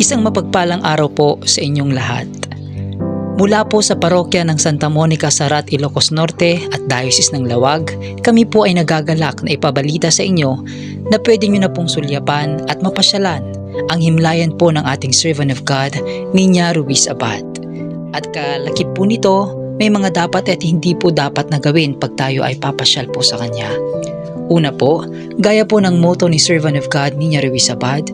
Isang mapagpalang araw po sa inyong lahat. Mula po sa parokya ng Santa Monica Sarat, Ilocos Norte at Diocese ng Lawag, kami po ay nagagalak na ipabalita sa inyo na pwede nyo na pong sulyapan at mapasyalan ang himlayan po ng ating servant of God, Ninya Ruiz Abad. At kalakip po nito, may mga dapat at hindi po dapat na gawin pag tayo ay papasyal po sa kanya. Una po, gaya po ng motto ni Servant of God, Ninya Ruiz Abad,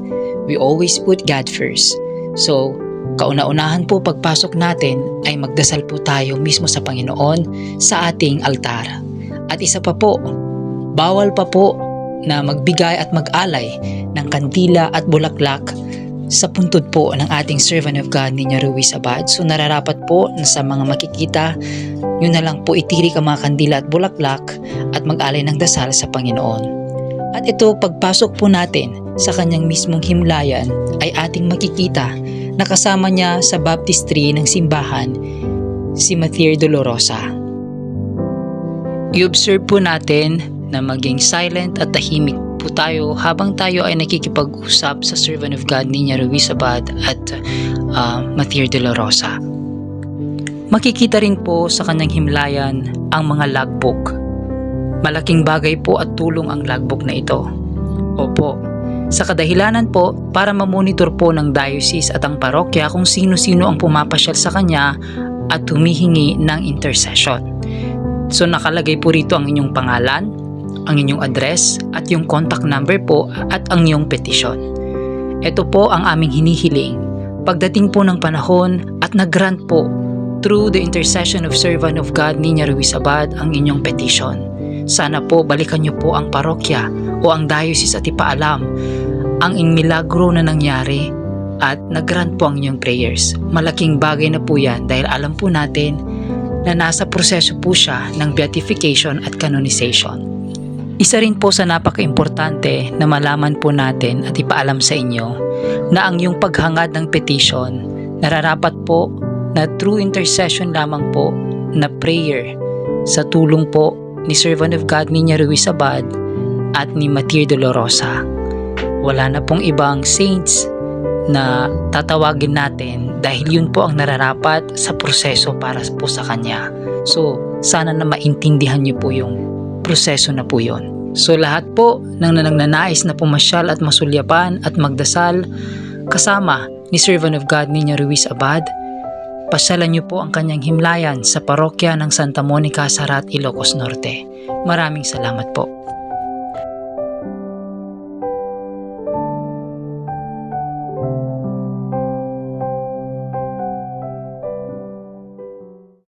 we always put God first. So, kauna-unahan po pagpasok natin ay magdasal po tayo mismo sa Panginoon sa ating altar. At isa pa po, bawal pa po na magbigay at mag-alay ng kandila at bulaklak sa puntod po ng ating servant of God ninyo Ruiz Abad. So nararapat po na sa mga makikita, yun na lang po itirik ang mga kandila at bulaklak at mag-alay ng dasal sa Panginoon. At ito, pagpasok po natin sa kanyang mismong himlayan ay ating makikita na kasama niya sa baptistry ng simbahan si Mathieu Dolorosa. I-observe po natin na maging silent at tahimik po tayo habang tayo ay nakikipag-usap sa servant of God Ninya Ruiz Abad at uh, Mathieu Dolorosa. Makikita rin po sa kanyang himlayan ang mga logbook. Malaking bagay po at tulong ang logbook na ito. Opo, sa kadahilanan po para mamonitor po ng diocese at ang parokya kung sino-sino ang pumapasyal sa kanya at humihingi ng intercession. So nakalagay po rito ang inyong pangalan, ang inyong address at yung contact number po at ang inyong petition. Ito po ang aming hinihiling. Pagdating po ng panahon at nag-grant po through the intercession of servant of God Ninya Ruiz Abad ang inyong petition. Sana po balikan niyo po ang parokya o ang diocese at ipaalam ang in milagro na nangyari at nag-grant po ang inyong prayers. Malaking bagay na po yan dahil alam po natin na nasa proseso po siya ng beatification at canonization. Isa rin po sa napaka-importante na malaman po natin at ipaalam sa inyo na ang yung paghangad ng petition nararapat po na true intercession lamang po na prayer sa tulong po ni Servant of God Ninya Ruiz Abad at ni Matir Dolorosa. Wala na pong ibang saints na tatawagin natin dahil yun po ang nararapat sa proseso para po sa kanya. So, sana na maintindihan niyo po yung proseso na po yun. So, lahat po ng nananais na pumasyal at masulyapan at magdasal kasama ni Servant of God Ninya Ruiz Abad, pasyalan niyo po ang kanyang himlayan sa parokya ng Santa Monica, Sarat, Ilocos Norte. Maraming salamat po.